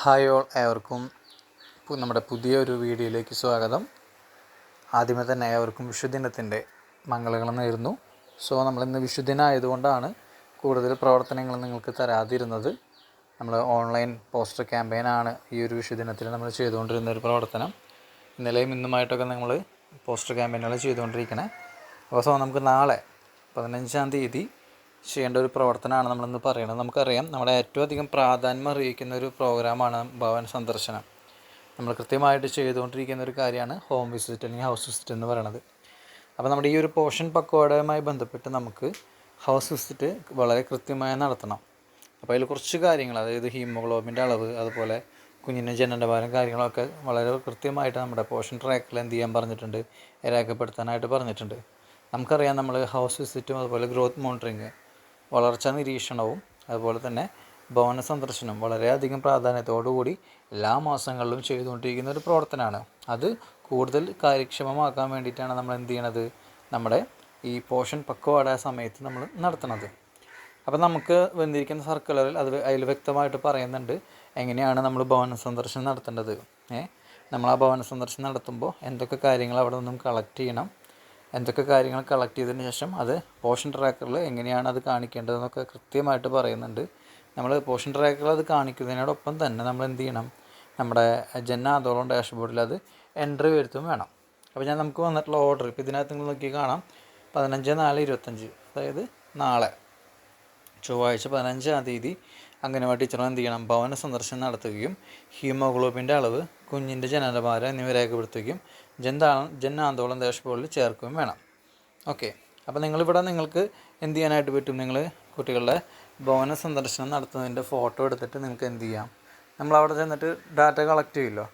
Hi all ഏവർക്കും നമ്മുടെ പുതിയൊരു വീഡിയോയിലേക്ക് സ്വാഗതം. ആദ്യമേ തന്നെ ഏവർക്കും വിഷുദിനത്തിന്റെ മംഗളങ്ങൾ നേരുന്നു. സോ നമ്മളിന്ന് വിഷുദിനായതുകൊണ്ടാണ് കൂടുതൽ പ്രവർത്തനങ്ങൾ നിങ്ങൾക്ക് തരാതിരുന്നത്. നമ്മൾ ഓൺലൈൻ പോസ്റ്റർ ക്യാമ്പയിനാണ് ഈ ഒരു വിഷുദിനത്തിൽ നമ്മൾ ചെയ്തുകൊണ്ടിരുന്ന ഒരു പ്രവർത്തനം. ഇന്നലെയും ഇന്നുമായിട്ടൊക്കെ നമ്മൾ പോസ്റ്റർ ക്യാമ്പയിനുകൾ ചെയ്തുകൊണ്ടിരിക്കണേ. അപ്പോൾ സോ നമുക്ക് നാളെ പതിനഞ്ചാം തീയതി ചെയ്യേണ്ട ഒരു പ്രവർത്തനമാണ് നമ്മളിന്ന് പറയുന്നത്. നമുക്കറിയാം നമ്മുടെ ഏറ്റവും അധികം പ്രാധാന്യം അറിയിക്കുന്ന ഒരു പ്രോഗ്രാമാണ് ഭവൻ സന്ദർശനം. നമ്മൾ കൃത്യമായിട്ട് ചെയ്തുകൊണ്ടിരിക്കുന്ന ഒരു കാര്യമാണ് ഹോം വിസിറ്റ് അല്ലെങ്കിൽ ഹൗസ് വിസിറ്റ് എന്ന് പറയുന്നത് അപ്പോൾ നമ്മുടെ ഈ ഒരു പോഷൻ പക്വാടയുമായി ബന്ധപ്പെട്ട് നമുക്ക് ഹൗസ് വിസിറ്റ് വളരെ കൃത്യമായി നടത്തണം. അപ്പോൾ അതിൽ കുറച്ച് കാര്യങ്ങൾ അതായത് ഹീമോഗ്ലോബിന്റെ അളവ് അതുപോലെ കുഞ്ഞിന്റെ ജനനഭാരം ഭാരം കാര്യങ്ങളൊക്കെ വളരെ കൃത്യമായിട്ട് നമ്മുടെ പോഷൻ ട്രാക്കിൽ എന്ത് ചെയ്യാൻ പറഞ്ഞിട്ടുണ്ട് രേഖപ്പെടുത്താനായിട്ട് പറഞ്ഞിട്ടുണ്ട്. നമുക്കറിയാം നമ്മൾ ഹൗസ് വിസിറ്റും അതുപോലെ ഗ്രോത്ത് മോണിറ്ററിങ് വളർച്ചാ നിരീക്ഷണവും അതുപോലെ തന്നെ ഭവന സന്ദർശനം വളരെയധികം പ്രാധാന്യത്തോടുകൂടി എല്ലാ മാസങ്ങളിലും ചെയ്തുകൊണ്ടിരിക്കുന്ന ഒരു പ്രവർത്തനമാണ്. അത് കൂടുതൽ കാര്യക്ഷമമാക്കാൻ വേണ്ടിയിട്ടാണ് നമ്മൾ എന്ത് ചെയ്യണത്? നമ്മുടെ ഈ പോഷൻ പക്വമായ സമയത്ത് നമ്മൾ നടത്തുന്നത്. അപ്പോൾ നമുക്ക് വന്നിരിക്കുന്ന സർക്കുലറിൽ അത് അതിൽ വ്യക്തമായിട്ട് പറയുന്നുണ്ട് എങ്ങനെയാണ് നമ്മൾ ഭവന സന്ദർശനം നടത്തേണ്ടത്. ഏ? നമ്മൾ ആ ഭവന സന്ദർശനം നടത്തുമ്പോൾ എന്തൊക്കെ കാര്യങ്ങൾ അവിടെ നിന്നും കളക്ട് ചെയ്യണം? എന്തൊക്കെ കാര്യങ്ങൾ കളക്ട് ചെയ്തതിന് ശേഷം അത് പോഷൻ ട്രാക്കറിൽ എങ്ങനെയാണ് അത് കാണിക്കേണ്ടതെന്നൊക്കെ കൃത്യമായിട്ട് പറയുന്നുണ്ട്. നമ്മൾ പോഷൻ ട്രാക്കറിൽ അത് കാണിക്കുന്നതിനോടൊപ്പം തന്നെ നമ്മൾ എന്ത് ചെയ്യണം? നമ്മുടെ ജന ആന്തോളം ഡാഷ്ബോർഡിൽ അത് എൻട്രി വരുത്തും വേണം. അപ്പോൾ ഞാൻ നമുക്ക് വന്നിട്ടുള്ള ഓർഡർ ഇപ്പോൾ ഇതിനകത്ത് നിങ്ങൾ നോക്കി കാണാം. പതിനഞ്ച് നാല് ഇരുപത്തഞ്ച് അതായത് നാളെ. ചൊവ്വാഴ്ച പതിനഞ്ചാം തീയതി അംഗനവാടി ടീച്ചർ എന്ത് ചെയ്യണം? ഭവന സന്ദർശനം നടത്തുകയും ഹീമോഗ്ലോബിന്റെ അളവ് കുഞ്ഞിന്റെ ജനനഭാരം എന്നിവ രേഖപ്പെടുത്തുകയും ജന്താ ജൻ ആന്തോളൻ ഡാഷ്ബോർഡിൽ ചേർക്കുകയും വേണം. ഓക്കെ അപ്പോൾ നിങ്ങളിവിടെ നിങ്ങൾക്ക് എന്ത് ചെയ്യാനായിട്ട് പറ്റും? നിങ്ങൾ കുട്ടികളുടെ ഭവന സന്ദർശനം നടത്തുന്നതിന്റെ ഫോട്ടോ എടുത്തിട്ട് നിങ്ങൾക്ക് എന്ത് ചെയ്യാം? നമ്മൾ അവിടെ ചെന്നിട്ട് ഡാറ്റ കളക്ട് ചെയ്യുമല്ലോ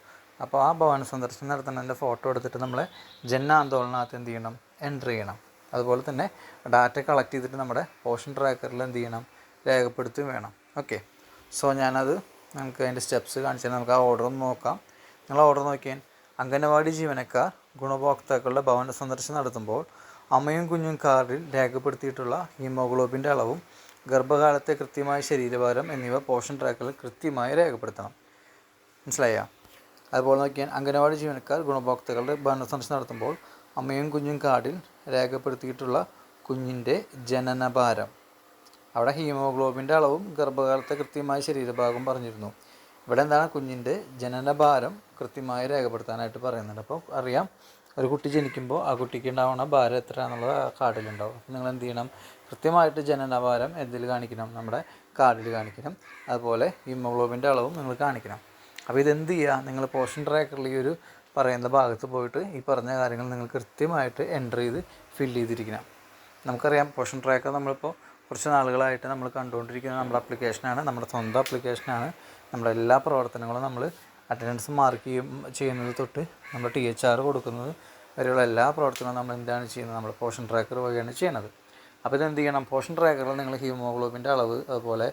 അപ്പോൾ ആ ഭവന സന്ദർശനം നടത്തുന്നതിന്റെ ഫോട്ടോ എടുത്തിട്ട് നമ്മൾ ജൻ ആന്തോളനകത്ത് എന്ത് ചെയ്യണം? എൻട്രി ചെയ്യണം. അതുപോലെ തന്നെ ഡാറ്റ കളക്ട് ചെയ്തിട്ട് നമ്മുടെ പോഷൻ ട്രാക്കറിൽ എന്ത് ചെയ്യണം? രേഖപ്പെടുത്തുകയും വേണം. ഓക്കെ സോ ഞാനത് നമുക്ക് അതിന്റെ സ്റ്റെപ്സ് കാണിച്ചാൽ നമുക്ക് ആ ഓർഡർ ഒന്ന് നോക്കാം. നിങ്ങൾ ഓർഡർ നോക്കിയാൽ അംഗനവാടി ജീവനക്കാർ ഗുണഭോക്താക്കളുടെ ഭവന സന്ദർശനം നടത്തുമ്പോൾ അമ്മയും കുഞ്ഞും കാർഡിൽ രേഖപ്പെടുത്തിയിട്ടുള്ള ഹീമോഗ്ലോബിന്റെ അളവും ഗർഭകാലത്തെ കൃത്യമായ ശരീരഭാരം എന്നിവ പോഷൻ ട്രാക്കറിൽ കൃത്യമായി രേഖപ്പെടുത്തണം. മനസ്സിലായോ? അതുപോലെ നോക്കിയാൽ അംഗനവാടി ജീവനക്കാർ ഗുണഭോക്താക്കളുടെ ഭവന സന്ദർശനം നടത്തുമ്പോൾ അമ്മയും കുഞ്ഞും കാർഡിൽ രേഖപ്പെടുത്തിയിട്ടുള്ള കുഞ്ഞിന്റെ ജനനഭാരം. അവിടെ ഹീമോഗ്ലോബിന്റെ അളവും ഗർഭകാലത്തെ കൃത്യമായ ശരീരഭാഗം പറഞ്ഞിരുന്നു. ഇവിടെ എന്താണ് കുഞ്ഞിന്റെ ജനനഭാരം കൃത്യമായി രേഖപ്പെടുത്താനായിട്ട് പറയുന്നുണ്ട്. അപ്പോൾ അറിയാം ഒരു കുട്ടി ജനിക്കുമ്പോൾ ആ കുട്ടിക്ക് ഉണ്ടാവുന്ന ഭാരം എത്ര എന്നുള്ളത് ആ കാർഡിലുണ്ടാവും നിങ്ങൾ എന്ത് ചെയ്യണം? കൃത്യമായിട്ട് ജനനഭാരം എന്തിൽ കാണിക്കണം? നമ്മുടെ കാർഡിൽ കാണിക്കണം. അതുപോലെ ഹീമോഗ്ലോബിന്റെ അളവും നിങ്ങൾ കാണിക്കണം. അപ്പോൾ ഇതെന്ത് ചെയ്യുക? നിങ്ങൾ പോഷൻ ട്രാക്കറിൽ ഈ ഒരു പറയുന്ന ഭാഗത്ത് പോയിട്ട് ഈ പറഞ്ഞ കാര്യങ്ങൾ നിങ്ങൾ കൃത്യമായിട്ട് എന്റർ ചെയ്ത് ഫില്ല് ചെയ്തിരിക്കണം. നമുക്കറിയാം പോഷൻ ട്രാക്കർ നമ്മളിപ്പോൾ കുറച്ച് നാളുകളായിട്ട് നമ്മൾ കണ്ടുകൊണ്ടിരിക്കുന്ന നമ്മുടെ അപ്ലിക്കേഷനാണ് നമ്മുടെ സ്വന്തം അപ്ലിക്കേഷനാണ് നമ്മുടെ എല്ലാ പ്രവർത്തനങ്ങളും നമ്മൾ അറ്റൻഡൻസ് മാർക്ക് ചെയ്യും ചെയ്യുന്നത് തൊട്ട് നമ്മൾ ടി എച്ച് ആർ കൊടുക്കുന്നത് വരെയുള്ള എല്ലാ പ്രവർത്തനവും നമ്മൾ എന്താണ് ചെയ്യുന്നത്? നമ്മൾ പോഷൻ ട്രാക്കർ വഴിയാണ് ചെയ്യുന്നത്. അപ്പോൾ ഇതെന്ത് ചെയ്യണം? പോഷൻ ട്രാക്കറിൽ നിങ്ങൾ ഹീമോഗ്ലോബിന്റെ അളവ് അതുപോലെ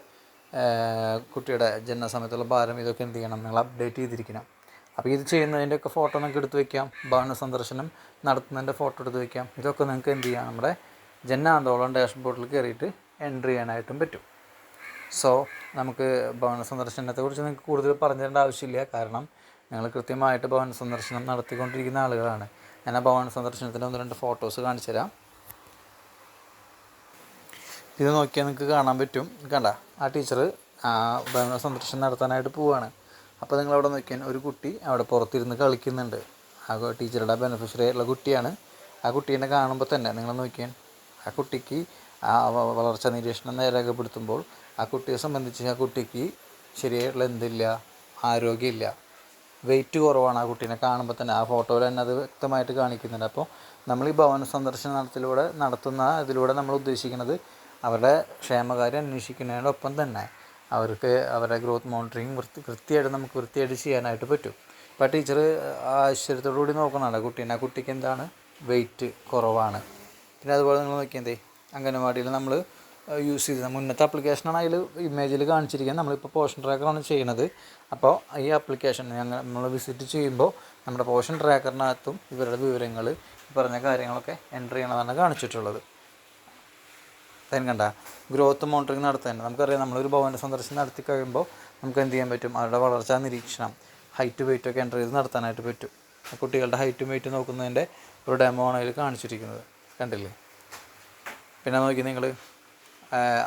കുട്ടിയുടെ ജനനസമയത്തുള്ള ഭാരം ഇതൊക്കെ എന്ത് ചെയ്യണം? നിങ്ങൾ അപ്ഡേറ്റ് ചെയ്തിരിക്കണം. അപ്പോൾ ഇത് ചെയ്യുന്നതിന്റെയൊക്കെ ഫോട്ടോ നിങ്ങൾക്ക് എടുത്ത് വയ്ക്കാം ഭവന സന്ദർശനം നടത്തുന്നതിന്റെ ഫോട്ടോ എടുത്ത് വയ്ക്കാം ഇതൊക്കെ നിങ്ങൾക്ക് എന്ത് ചെയ്യാം? നമ്മുടെ ജന ആന്തോളം ഡാഷ്ബോർഡിൽ കയറിയിട്ട് എൻട്രി ചെയ്യാനായിട്ടും പറ്റും. സോ നമുക്ക് ഭവന സന്ദർശനത്തെക്കുറിച്ച് നിങ്ങൾക്ക് കൂടുതൽ പറഞ്ഞു തരേണ്ട ആവശ്യമില്ല. കാരണം ഞങ്ങൾ കൃത്യമായിട്ട് ഭവന സന്ദർശനം നടത്തിക്കൊണ്ടിരിക്കുന്ന ആളുകളാണ്. ഞാൻ ആ ഭവന സന്ദർശനത്തിന്റെ ഒന്ന് രണ്ട് ഫോട്ടോസ് കാണിച്ചു തരാം ഇത് നോക്കിയാൽ നിങ്ങൾക്ക് കാണാൻ പറ്റും. കണ്ട ആ ടീച്ചർ ഭവന സന്ദർശനം നടത്താനായിട്ട് പോവുകയാണ് അപ്പോൾ നിങ്ങൾ അവിടെ നോക്കിയാൽ ഒരു കുട്ടി അവിടെ പുറത്തിരുന്ന് കളിക്കുന്നുണ്ട്. ആ ടീച്ചറുടെ ബെനിഫിഷ്യറി ആയിട്ടുള്ള കുട്ടിയാണ്. ആ കുട്ടീനെ കാണുമ്പോൾ തന്നെ നിങ്ങൾ നോക്കിയാൽ ആ കുട്ടിക്ക് ആ വളർച്ച നിരീക്ഷണം രേഖപ്പെടുത്തുമ്പോൾ ആ കുട്ടിയെ സംബന്ധിച്ച് ആ കുട്ടിക്ക് ശരിയായിട്ടുള്ള എന്തില്ല ആരോഗ്യമില്ല. വെയിറ്റ് കുറവാണ് ആ കുട്ടീനെ കാണുമ്പോൾ തന്നെ. ആ ഫോട്ടോയിൽ തന്നെ അത് വ്യക്തമായിട്ട് കാണിക്കുന്നുണ്ട്. അപ്പോൾ നമ്മൾ ഈ ഭവന സന്ദർശന നടത്തിലൂടെ നടത്തുന്ന ഇതിലൂടെ നമ്മൾ ഉദ്ദേശിക്കുന്നത് അവരുടെ ക്ഷേമകാര്യം അന്വേഷിക്കുന്നതിനോടൊപ്പം തന്നെ അവർക്ക് അവരുടെ ഗ്രോത്ത് മോണിറ്ററിങ് വൃത്തി കൃത്യമായിട്ട് നമുക്ക് വൃത്തിയായിട്ട് ചെയ്യാനായിട്ട് പറ്റും. ഇപ്പോൾ ടീച്ചർ ആശ്ചര്യത്തോടു കൂടി നോക്കണമല്ലോ കുട്ടീനെ. ആ കുട്ടിക്ക് എന്താണ്? വെയിറ്റ് കുറവാണ്. പിന്നെ അതുപോലെ നിങ്ങൾ നോക്കിയാൽ എന്തേ? അംഗനവാടിയിൽ നമ്മൾ യൂസ് ചെയ്ത മുന്നത്തെ ആപ്ലിക്കേഷനാണ് അതിൽ ഇമേജിൽ കാണിച്ചിരിക്കുന്നത്. നമ്മളിപ്പോൾ പോഷൻ ട്രാക്കറാണ് ചെയ്യുന്നത്. അപ്പോൾ ഈ ആപ്ലിക്കേഷൻ ഞങ്ങൾ നമ്മൾ വിസിറ്റ് ചെയ്യുമ്പോൾ നമ്മുടെ പോഷൻ ട്രാക്കറിനകത്തും ഇവരുടെ വിവരങ്ങൾ പറഞ്ഞ കാര്യങ്ങളൊക്കെ എന്റർ ചെയ്യണമെന്നാണ് കാണിച്ചിട്ടുള്ളത്. അതിന് കണ്ട? ഗ്രോത്ത് മോണിറ്ററിങ് നടത്താൻ നമുക്കറിയാം നമ്മളൊരു ഭവന സന്ദർശനം നടത്തി കഴിയുമ്പോൾ നമുക്ക് എന്ത് ചെയ്യാൻ പറ്റും? അവരുടെ വളർച്ചാ നിരീക്ഷണം ഹൈറ്റ് വെയിറ്റ് ഒക്കെ എന്റർ ചെയ്ത് നടത്താനായിട്ട് പറ്റും. കുട്ടികളുടെ ഹൈറ്റും വെയിറ്റ് നോക്കുന്നതിന്റെ ഒരു ഡെമോ ആണ് അതിൽ കാണിച്ചിരിക്കുന്നത്. കണ്ടില്ലേ? പിന്നെ നോക്കി നിങ്ങൾ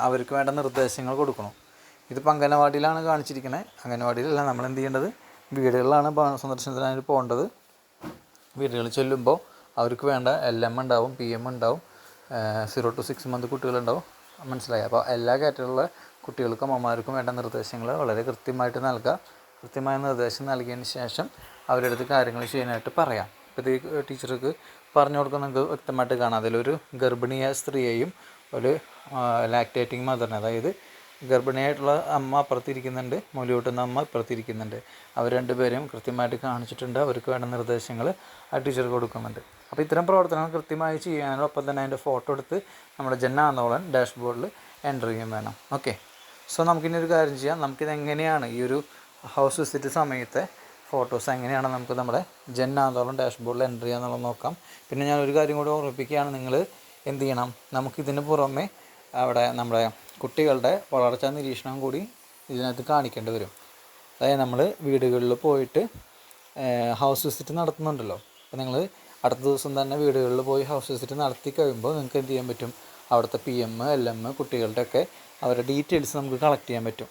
അവർക്ക് വേണ്ട നിർദ്ദേശങ്ങൾ കൊടുക്കണം. ഇതിപ്പോൾ അംഗനവാടിയിലാണ് കാണിച്ചിരിക്കുന്നത് അംഗനവാടിയിലല്ല നമ്മൾ എന്ത് ചെയ്യേണ്ടത്? വീടുകളിലാണ് സന്ദർശനത്തിനായി പോകേണ്ടത്. വീടുകളിൽ ചെല്ലുമ്പോൾ അവർക്ക് വേണ്ട എൽ എം ഉണ്ടാവും പി എം ഉണ്ടാവും സീറോ ടു സിക്സ് മന്ത് കുട്ടികളുണ്ടാവും. മനസ്സിലായി? അപ്പോൾ എല്ലാ കാറ്റഗറിയിലുള്ള കുട്ടികൾക്കും അമ്മമാർക്കും വേണ്ട നിർദ്ദേശങ്ങൾ വളരെ കൃത്യമായിട്ട് നൽകുക കൃത്യമായ നിർദ്ദേശം നൽകിയതിന് ശേഷം അവരുടെ അടുത്ത് കാര്യങ്ങൾ ചെയ്യാനായിട്ട് പറയാം. ഇത് ടീച്ചർക്ക് പറഞ്ഞു കൊടുക്കുന്ന നിങ്ങൾക്ക് വ്യക്തമായിട്ട് കാണാം. അതിലൊരു ഗർഭിണിയായ സ്ത്രീയെയും ഒരു ലാക്ടേറ്റിംഗ് മദറിനെ അതായത് ഗർഭിണിയായിട്ടുള്ള അമ്മ അപ്പുറത്തിരിക്കുന്നുണ്ട് മുലയൂട്ടുന്ന അമ്മ അപ്പുറത്തിരിക്കുന്നുണ്ട് അവർ രണ്ടുപേരെയും കൃത്യമായിട്ട് കാണിച്ചിട്ടുണ്ട്. അവർക്ക് വേണ്ട നിർദ്ദേശങ്ങൾ ആ ടീച്ചർ കൊടുക്കുന്നുണ്ട്. അപ്പോൾ ഇത്തരം പ്രവർത്തനങ്ങൾ കൃത്യമായി ചെയ്യാനും ഒപ്പം തന്നെ അതിന്റെ ഫോട്ടോ എടുത്ത് നമ്മുടെ ജന ആന്തോളൻ ഡാഷ്ബോർഡിൽ എന്റർ ചെയ്യാൻ വേണം. ഓക്കെ. സോ നമുക്കിനി ഒരു കാര്യം ചെയ്യാം. നമുക്കിത് എങ്ങനെയാണ് ഈ ഒരു ഹൗസ് വിസിറ്റ് സമയത്തെ ഫോട്ടോസ് എങ്ങനെയാണ് നമുക്ക് നമ്മുടെ ജൻ ആന്തോളം ഡാഷ്ബോർഡിൽ എന്റർ ചെയ്യാന്നുള്ളത് നോക്കാം. പിന്നെ ഞാൻ ഒരു കാര്യം കൂടി ഓർമ്മിപ്പിക്കുകയാണ്. നിങ്ങൾ എന്ത് ചെയ്യണം? നമുക്കിതിന് പുറമെ അവിടെ നമ്മുടെ കുട്ടികളുടെ വളർച്ചാ നിരീക്ഷണം കൂടി ഇതിനകത്ത് കാണിക്കേണ്ടി വരും. അതായത് നമ്മൾ വീടുകളിൽ പോയിട്ട് ഹൗസ് വിസിറ്റ് നടത്തുന്നുണ്ടല്ലോ. അപ്പോൾ നിങ്ങൾ അടുത്ത ദിവസം തന്നെ വീടുകളിൽ പോയി ഹൗസ് വിസിറ്റ് നടത്തി കഴിയുമ്പോൾ നിങ്ങൾക്ക് എന്ത് ചെയ്യാൻ പറ്റും? അവിടുത്തെ പി എം എൽ എം കുട്ടികളുടെയൊക്കെ അവരുടെ ഡീറ്റെയിൽസ് നമുക്ക് കളക്ട് ചെയ്യാൻ പറ്റും.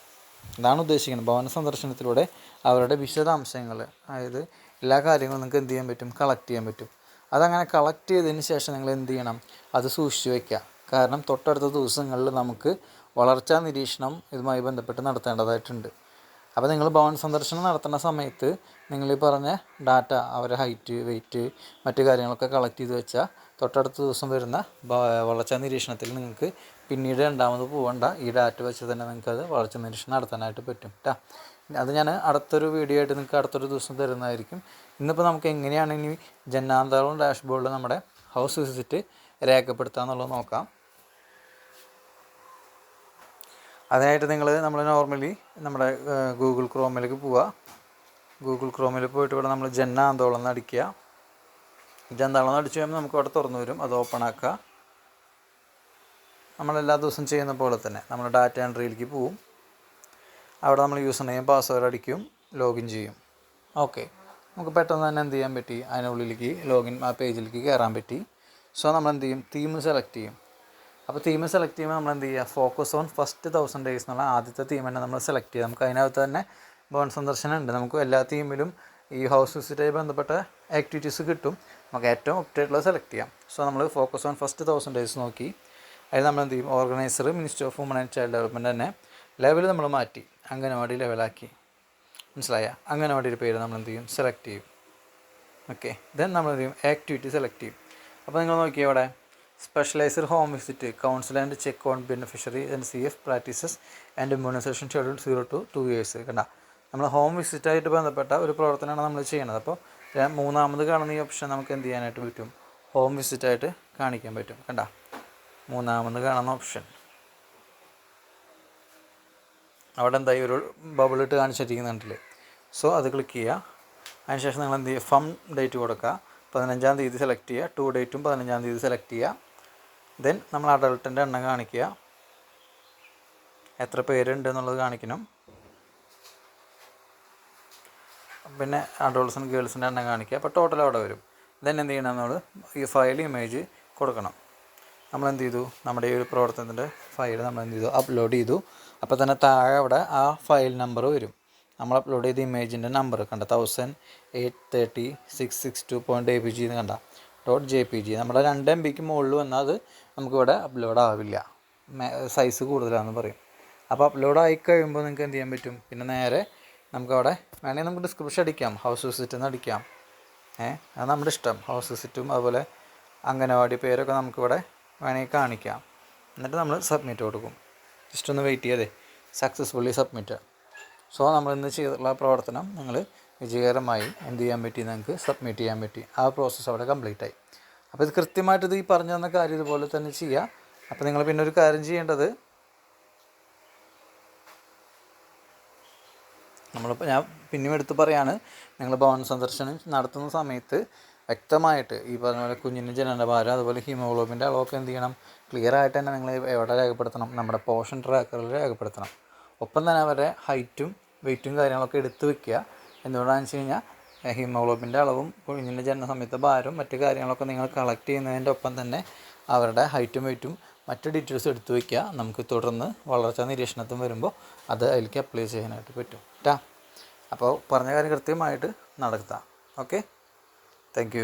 ഇതാണ് ഉദ്ദേശിക്കുന്നത്. ഭവന സന്ദർശനത്തിലൂടെ അവരുടെ വിശദാംശങ്ങൾ അതായത് എല്ലാ കാര്യങ്ങളും നിങ്ങൾക്ക് എന്ത് ചെയ്യാൻ പറ്റും? കളക്ട് ചെയ്യാൻ പറ്റും. അതങ്ങനെ കളക്ട് ചെയ്തതിന് ശേഷം നിങ്ങൾ എന്ത് ചെയ്യണം? അത് സൂക്ഷിച്ചു വയ്ക്കുക കാരണം തൊട്ടടുത്ത ദിവസങ്ങളിൽ നമുക്ക് വളർച്ചാ നിരീക്ഷണം ഇതുമായി ബന്ധപ്പെട്ട് നടത്തേണ്ടതായിട്ടുണ്ട്. അപ്പോൾ നിങ്ങൾ ഭവൻ സന്ദർശനം നടത്തുന്ന സമയത്ത് നിങ്ങൾ ഈ പറഞ്ഞ ഡാറ്റ അവരുടെ ഹൈറ്റ് വെയിറ്റ് മറ്റു കാര്യങ്ങളൊക്കെ കളക്ട് ചെയ്ത് വെച്ചാൽ തൊട്ടടുത്ത ദിവസം വരുന്ന വളർച്ചാ നിരീക്ഷണത്തിൽ നിങ്ങൾക്ക് പിന്നീട് രണ്ടാമത് പോകേണ്ട ഈ ഡാറ്റ വെച്ച് തന്നെ നിങ്ങൾക്ക് അത് വളർച്ചാ നിരീക്ഷണം നടത്താനായിട്ട് പറ്റും കേട്ടോ അത് ഞാൻ അടുത്തൊരു വീഡിയോ ആയിട്ട് നിങ്ങൾക്ക് അടുത്തൊരു ദിവസം തരുന്നതായിരിക്കും. ഇന്നിപ്പോൾ നമുക്ക് എങ്ങനെയാണ് ഇനി ജന്നാന്തളം ഡാഷ്ബോർഡിൽ നമ്മുടെ ഹൗസ് വിസിറ്റ് രേഖപ്പെടുത്തുക എന്നുള്ളത് നോക്കാം. അതിനായിട്ട് നിങ്ങൾ നമ്മൾ നോർമലി നമ്മുടെ ഗൂഗിൾ ക്രോമിലേക്ക് പോവുക ഗൂഗിൾ ക്രോമിൽ പോയിട്ട് ഇവിടെ നമ്മൾ ജന്ന ആന്തോളം എന്ന് അടിക്കുക. ജന്താളം അടിച്ച് കഴിയുമ്പോൾ നമുക്ക് അവിടെ തുറന്നു വരും. അത് ഓപ്പൺ ആക്കുക. നമ്മൾ എല്ലാ ദിവസവും ചെയ്യുന്ന പോലെ തന്നെ നമ്മൾ ഡാറ്റ എൻട്രിയിലേക്ക് പോവും. അവിടെ നമ്മൾ യൂസർ നെയിം പാസ്വേഡ് അടിക്കും ലോഗിൻ ചെയ്യും. ഓക്കെ നമുക്ക് പെട്ടെന്ന് തന്നെ എന്ത് ചെയ്യാൻ പറ്റി? അതിനുള്ളിലേക്ക് ലോഗിൻ ആ പേജിലേക്ക് കയറാൻ പറ്റി. സോ നമ്മൾ എന്ത് ചെയ്യും? തീം സെലക്ട് ചെയ്യും. അപ്പോൾ തീം സെലക്ട് ചെയ്യുമ്പോൾ നമ്മൾ എന്ത് ചെയ്യുക focus on first thousand days എന്നുള്ള ആദ്യത്തെ തീം തന്നെ നമ്മൾ സെലക്ട് ചെയ്യുക നമുക്ക് അതിനകത്ത് തന്നെ ഭവൻ സന്ദർശനം ഉണ്ട്. നമുക്ക് എല്ലാ തീമിലും ഈ ഹൗസ് വിസിറ്റായി ബന്ധപ്പെട്ട ആക്ടിവിറ്റീസ് കിട്ടും. നമുക്ക് ഏറ്റവും അപ്ഡേറ്റുള്ള സെലക്ട് ചെയ്യാം. സോ നമ്മൾ focus on first thousand days നോക്കി. അതിൽ നമ്മൾ എന്ത് ചെയ്യും? Organiser minister of woman and child development തന്നെ ലെവൽ നമ്മൾ മാറ്റി. അംഗനവാടി ലെവലാക്കി മനസ്സിലായ? അംഗനവാടിയുടെ പേര് നമ്മൾ എന്ത് ചെയ്യും? സെലക്ട് ചെയ്യും. ഓക്കെ ദെൻ നമ്മൾ എന്ത് ചെയ്യും? ആക്ടിവിറ്റി സെലക്ട് ചെയ്യും. അപ്പോൾ നിങ്ങൾ നോക്കിയേ ഇവിടെ specialiser home visit counsel and check on beneficiary and C F practices and immunisation schedule zero two two years കണ്ട നമ്മൾ ഹോം വിസിറ്റായിട്ട് ബന്ധപ്പെട്ട ഒരു പ്രവർത്തനമാണ് നമ്മൾ ചെയ്യുന്നത്. അപ്പോൾ മൂന്നാമത് കാണുന്ന ഈ ഓപ്ഷൻ നമുക്ക് എന്ത് ചെയ്യാനായിട്ട് പറ്റും? ഹോം വിസിറ്റായിട്ട് കാണിക്കാൻ പറ്റും. കണ്ട മൂന്നാമത് കാണുന്ന ഓപ്ഷൻ അവിടെ എന്തായി? ഒരു ബബിൾ ഇട്ട് കാണിച്ചിരിക്കുന്നുണ്ടല്ലേ? സോ അത് ക്ലിക്ക് ചെയ്യുക. അതിനുശേഷം നിങ്ങൾ എന്ത് ചെയ്യുക? ഫം ഡേറ്റ് കൊടുക്കുക. പതിനഞ്ചാം തീയതി സെലക്ട് ചെയ്യുക. ടു ഡേറ്റും പതിനഞ്ചാം തീയതി സെലക്ട് ചെയ്യുക. ദെൻ നമ്മൾ അഡൾട്ടിന്റെ എണ്ണം കാണിക്കുക. എത്ര പേരുണ്ട് എന്നുള്ളത് കാണിക്കണം. പിന്നെ അഡോൾസൻ ഗേൾസിന്റെ എണ്ണം കാണിക്കുക. അപ്പോൾ ടോട്ടൽ അവിടെ വരും. ദെൻ എന്ത് ചെയ്യണം നമ്മൾ ഈ ഫയൽ ഇമേജ് കൊടുക്കണം. നമ്മൾ എന്ത് ചെയ്തു? നമ്മുടെ ഈ ഒരു പ്രവർത്തനത്തിന്റെ ഫയൽ നമ്മൾ എന്ത് ചെയ്തു? അപ്ലോഡ് ചെയ്തു. അപ്പോൾ തന്നെ താഴെ അവിടെ ആ ഫയൽ നമ്പർ വരും. നമ്മൾ അപ്ലോഡ് ചെയ്ത ഇമേജിന്റെ നമ്പർ കണ്ട? Thousand eight thirty six six two point A P G എന്ന് കണ്ട? ഡോട്ട് ജെ പി ജി നമ്മുടെ രണ്ട് എം ബിക്ക് മുകളിൽ വന്നാൽ അത് നമുക്കിവിടെ അപ്ലോഡ് ആവില്ല. സൈസ് കൂടുതലാണെന്ന് പറയും. അപ്പോൾ അപ്ലോഡ് ആയി കഴിയുമ്പോൾ നിങ്ങൾക്ക് എന്ത് ചെയ്യാൻ പറ്റും? പിന്നെ നേരെ നമുക്കവിടെ വേണമെങ്കിൽ നമുക്ക് ഡിസ്ക്രിപ്ഷൻ അടിക്കാം. ഹൗസ് വിസിറ്റ് എന്ന് അടിക്കാം. ഏഹ് അത് നമ്മുടെ ഇഷ്ടം. ഹൗസ് വിസിറ്റും അതുപോലെ അംഗനവാടി പേരൊക്കെ നമുക്കിവിടെ വേണമെങ്കിൽ കാണിക്കാം. എന്നിട്ട് നമ്മൾ സബ്മിറ്റ് കൊടുക്കും. ജസ്റ്റ് ഒന്ന് വെയിറ്റ് ചെയ്തേ. സക്സസ്ഫുള്ളി സബ്മിറ്റ് സോ നമ്മൾ ഇന്ന് ചെയ്തിട്ടുള്ള പ്രവർത്തനം നിങ്ങൾ വിജയകരമായി എന്ത് ചെയ്യാൻ പറ്റി നിങ്ങൾക്ക് സബ്മിറ്റ് ചെയ്യാൻ പറ്റി. ആ പ്രോസസ്സ് അവിടെ കംപ്ലീറ്റ് ആയി. അപ്പോൾ ഇത് കൃത്യമായിട്ട് ഇത് ഈ പറഞ്ഞു തന്ന കാര്യം ഇതുപോലെ തന്നെ ചെയ്യുക അപ്പോൾ നിങ്ങൾ പിന്നെ ഒരു കാര്യം ചെയ്യേണ്ടത് നമ്മളിപ്പോൾ ഞാൻ പിന്നെയും എടുത്ത് പറയാണ് നിങ്ങൾ ഭവന സന്ദർശനം നടത്തുന്ന സമയത്ത് വ്യക്തമായിട്ട് ഈ പറഞ്ഞ പോലെ കുഞ്ഞിന്റെ ജനനഭാരം അതുപോലെ ഹീമോഗ്ലോബിന്റെ അളവൊക്കെ എന്ത് ചെയ്യണം? ക്ലിയർ ആയിട്ട് തന്നെ നിങ്ങൾ എവിടെ രേഖപ്പെടുത്തണം? നമ്മുടെ പോഷൻ ട്രാക്കറിൽ രേഖപ്പെടുത്തണം. ഒപ്പം തന്നെ അവരുടെ ഹൈറ്റും വെയിറ്റും കാര്യങ്ങളൊക്കെ എടുത്ത് വെക്കുക. എന്തുകൊണ്ടാണെന്ന് വെച്ച് കഴിഞ്ഞാൽ ഹീമോഗ്ലോബിന്റെ അളവും കുഞ്ഞിന്റെ ജനന സമയത്തെ ഭാരവും മറ്റു കാര്യങ്ങളൊക്കെ നിങ്ങൾ കളക്ട് ചെയ്യുന്നതിന്റെ ഒപ്പം തന്നെ അവരുടെ ഹൈറ്റും വെയ്റ്റും മറ്റു ഡീറ്റെയിൽസ് എടുത്തു വയ്ക്കുക. നമുക്ക് തുടർന്ന് വളർച്ചാ നിരീക്ഷണത്തും വരുമ്പോൾ അത് അതിലേക്ക് അപ്ലൈ ചെയ്യാനായിട്ട് പറ്റും. കേട്ടോ അപ്പോൾ പറഞ്ഞ കാര്യം കൃത്യമായിട്ട് നടത്താം. ഓക്കെ? താങ്ക്